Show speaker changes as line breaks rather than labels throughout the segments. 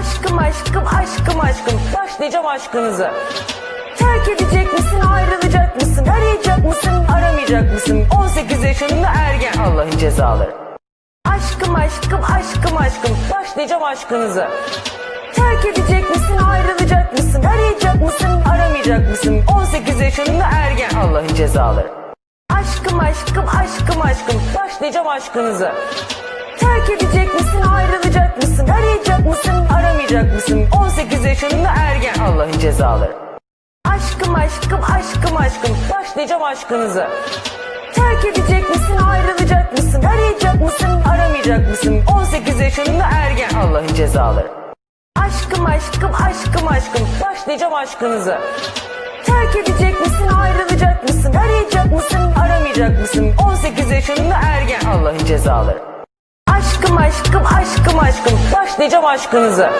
Aşkım aşkım aşkım aşkım başlayacağım aşkınızı. Terk edecek misin ayrılacak mısın arayacak mısın aramayacak mısın 18 yaşında ergen Allah'ın cezaları. Aşkım aşkım aşkım aşkım başlayacağım aşkınızı. Terk edecek misin ayrılacak mısın arayacak mısın aramayacak mısın 18 yaşında ergen Allah'ın cezaları. Aşkım aşkım aşkım aşkım başlayacağım aşkınızı. Terk edecek misin yaşında ergen Allah'ın cezaları. Aşkım aşkım aşkım aşkım başlayacağım aşkınızı. Terk edecek misin ayrılacak mısın arayacak mısın aramayacak mısın 18 yaşında ergen Allah'ın cezaları. Aşkım aşkım aşkım aşkım başlayacağım aşkınızı. Terk edecek misin ayrılacak mısın arayacak mısın aramayacak mısın 18 yaşında ergen Allah'ın cezaları. Aşkım aşkım aşkım aşkım başlayacağım aşkınızı.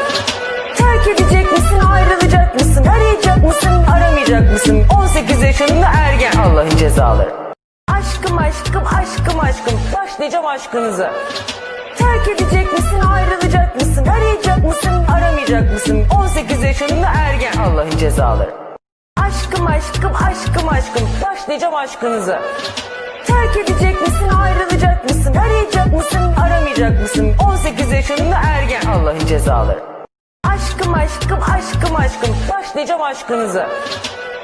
Terk edecek misin ayrılacak mısın? Arayacak mısın aramayacak mısın? 18 yaşında ergen. Allah'ın cezaları. Aşkım aşkım aşkım aşkım. Başlayacağım aşkınızı. Terk edecek misin ayrılacak mısın? Arayacak mısın aramayacak mısın? 18 yaşında ergen. Allah'ın cezaları. Aşkım aşkım aşkım aşkım. Başlayacağım aşkınızı. Terk edecek misin ayrılacak mısın? Arayacak mısın aramayacak mısın? 18 yaşında ergen. Allah'ın cezaları. Aşkım aşkım aşkım aşkım başlayacağım aşkınızı.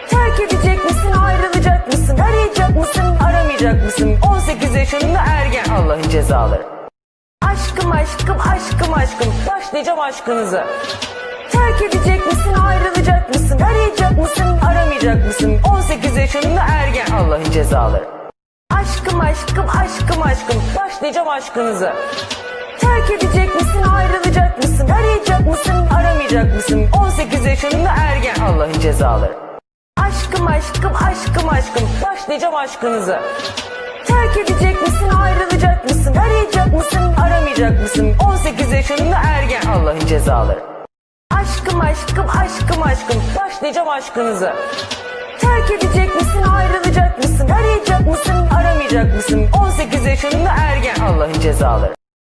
Terk edecek misin ayrılacak mısın arayacak mısın aramayacak mısın 18 yaşında ergen Allah'ın cezaları. Aşkım aşkım aşkım aşkım başlayacağım aşkınızı. Terk edecek misin ayrılacak mısın arayacak mısın aramayacak mısın 18 yaşında ergen Allah'ın cezaları. Aşkım aşkım aşkım aşkım başlayacağım aşkınızı. Terk edecek misin ayrılacak mısın arayacak 18 yaşında ergen Allah'ın cezaları. Aşkım aşkım aşkım aşkım başlayacağım aşkınızı. Terk edecek misin ayrılacak mısın arayacak mısın aramayacak mısın 18 yaşında ergen Allah'ın cezaları. Aşkım aşkım aşkım aşkım başlayacağım aşkınızı. Terk edecek misin ayrılacak mısın arayacak mısın aramayacak mısın 18 yaşında ergen Allah'ın cezaları.